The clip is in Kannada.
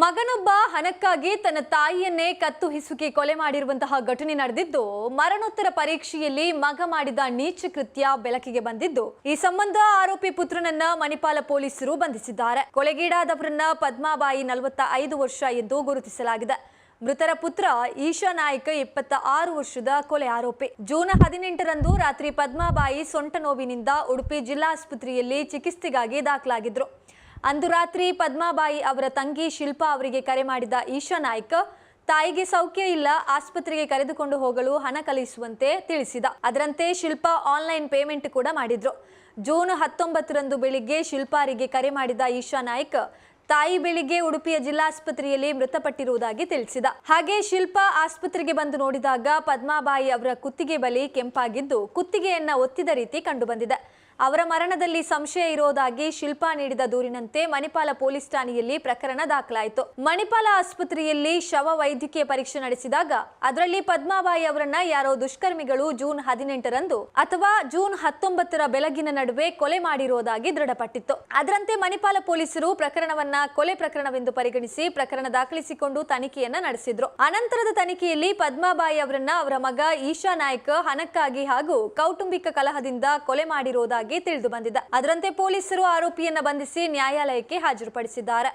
ಮಗನೊಬ್ಬ ಹಣಕ್ಕಾಗಿ ತನ್ನ ತಾಯಿಯನ್ನೇ ಕತ್ತು ಹಿಸುಕಿ ಕೊಲೆ ಮಾಡಿರುವಂತಹ ಘಟನೆ ನಡೆದಿದ್ದು, ಮರಣೋತ್ತರ ಪರೀಕ್ಷೆಯಲ್ಲಿ ಮಗ ಮಾಡಿದ ನೀಚ ಕೃತ್ಯ ಬೆಳಕಿಗೆ ಬಂದಿದ್ದು. ಈ ಸಂಬಂಧ ಆರೋಪಿ ಪುತ್ರನನ್ನ ಮಣಿಪಾಲ ಪೊಲೀಸರು ಬಂಧಿಸಿದ್ದಾರೆ. ಕೊಲೆಗೀಡಾದವರನ್ನ ಪದ್ಮಾಬಾಯಿ ನಲವತ್ತ ಐದು ವರ್ಷ ಎಂದು ಗುರುತಿಸಲಾಗಿದೆ. ಮೃತರ ಪುತ್ರ ಈಶಾ ನಾಯ್ಕ ಇಪ್ಪತ್ತ ಆರು ವರ್ಷದ ಕೊಲೆ ಆರೋಪಿ. ಜೂನ್ ಹದಿನೆಂಟರಂದು ರಾತ್ರಿ ಪದ್ಮಾಬಾಯಿ ಸೊಂಟ ನೋವಿನಿಂದ ಉಡುಪಿ ಜಿಲ್ಲಾಸ್ಪತ್ರೆಯಲ್ಲಿ ಚಿಕಿತ್ಸೆಗಾಗಿ ದಾಖಲಾಗಿದ್ರು. ಅಂದು ರಾತ್ರಿ ಪದ್ಮಾಬಾಯಿ ಅವರ ತಂಗಿ ಶಿಲ್ಪಾ ಅವರಿಗೆ ಕರೆ ಮಾಡಿದ ಈಶಾ ನಾಯ್ಕ, ತಾಯಿಗೆ ಸೌಖ್ಯ ಇಲ್ಲ, ಆಸ್ಪತ್ರೆಗೆ ಕರೆದುಕೊಂಡು ಹೋಗಲು ಹಣ ಕಲಿಸುವಂತೆ ತಿಳಿಸಿದ. ಅದರಂತೆ ಶಿಲ್ಪಾ ಆನ್ಲೈನ್ ಪೇಮೆಂಟ್ ಕೂಡ ಮಾಡಿದ್ರು. ಜೂನ್ ಹತ್ತೊಂಬತ್ತರಂದು ಬೆಳಿಗ್ಗೆ ಶಿಲ್ಪಾರಿಗೆ ಕರೆ ಮಾಡಿದ ಈಶಾ ನಾಯ್ಕ, ತಾಯಿ ಬೆಳಿಗ್ಗೆ ಉಡುಪಿಯ ಜಿಲ್ಲಾಸ್ಪತ್ರೆಯಲ್ಲಿ ಮೃತಪಟ್ಟಿರುವುದಾಗಿ ತಿಳಿಸಿದ. ಹಾಗೆ ಶಿಲ್ಪಾ ಆಸ್ಪತ್ರೆಗೆ ಬಂದು ನೋಡಿದಾಗ ಪದ್ಮಾಬಾಯಿ ಅವರ ಕುತ್ತಿಗೆ ಬಲಿ ಕೆಂಪಾಗಿದ್ದು, ಕುತ್ತಿಗೆಯನ್ನ ಒತ್ತಿದ ರೀತಿ ಕಂಡುಬಂದಿದೆ. ಅವರ ಮರಣದಲ್ಲಿ ಸಂಶಯ ಇರೋದಾಗಿ ಶಿಲ್ಪಾ ನೀಡಿದ ದೂರಿನಂತೆ ಮಣಿಪಾಲ ಪೊಲೀಸ್ ಠಾಣೆಯಲ್ಲಿ ಪ್ರಕರಣ ದಾಖಲಾಯಿತು. ಮಣಿಪಾಲ ಆಸ್ಪತ್ರೆಯಲ್ಲಿ ಶವ ವೈದ್ಯಕೀಯ ಪರೀಕ್ಷೆ ನಡೆಸಿದಾಗ ಅದರಲ್ಲಿ ಪದ್ಮಾಬಾಯಿ ಅವರನ್ನ ಯಾರೋ ದುಷ್ಕರ್ಮಿಗಳು ಜೂನ್ ಹದಿನೆಂಟರಂದು ಅಥವಾ ಜೂನ್ ಹತ್ತೊಂಬತ್ತರ ಬೆಳಗಿನ ನಡುವೆ ಕೊಲೆ ಮಾಡಿರುವುದಾಗಿ ದೃಢಪಟ್ಟಿತ್ತು. ಅದರಂತೆ ಮಣಿಪಾಲ ಪೊಲೀಸರು ಪ್ರಕರಣವನ್ನ ಕೊಲೆ ಪ್ರಕರಣವೆಂದು ಪರಿಗಣಿಸಿ ಪ್ರಕರಣ ದಾಖಲಿಸಿಕೊಂಡು ತನಿಖೆಯನ್ನ ನಡೆಸಿದ್ರು. ಅನಂತರದ ತನಿಖೆಯಲ್ಲಿ ಪದ್ಮಾಬಾಯಿ ಅವರನ್ನ ಅವರ ಮಗ ಈಶಾ ನಾಯ್ಕ ಹಣಕ್ಕಾಗಿ ಹಾಗೂ ಕೌಟುಂಬಿಕ ಕಲಹದಿಂದ ಕೊಲೆ ಮಾಡಿರೋದಾಗಿ ತಿಳಿದು ಬಂದಿದೆ. ಅದರಂತೆ ಪೊಲೀಸರು ಆರೋಪಿಯನ್ನ ಬಂಧಿಸಿ ನ್ಯಾಯಾಲಯಕ್ಕೆ ಹಾಜರುಪಡಿಸಿದ್ದಾರೆ.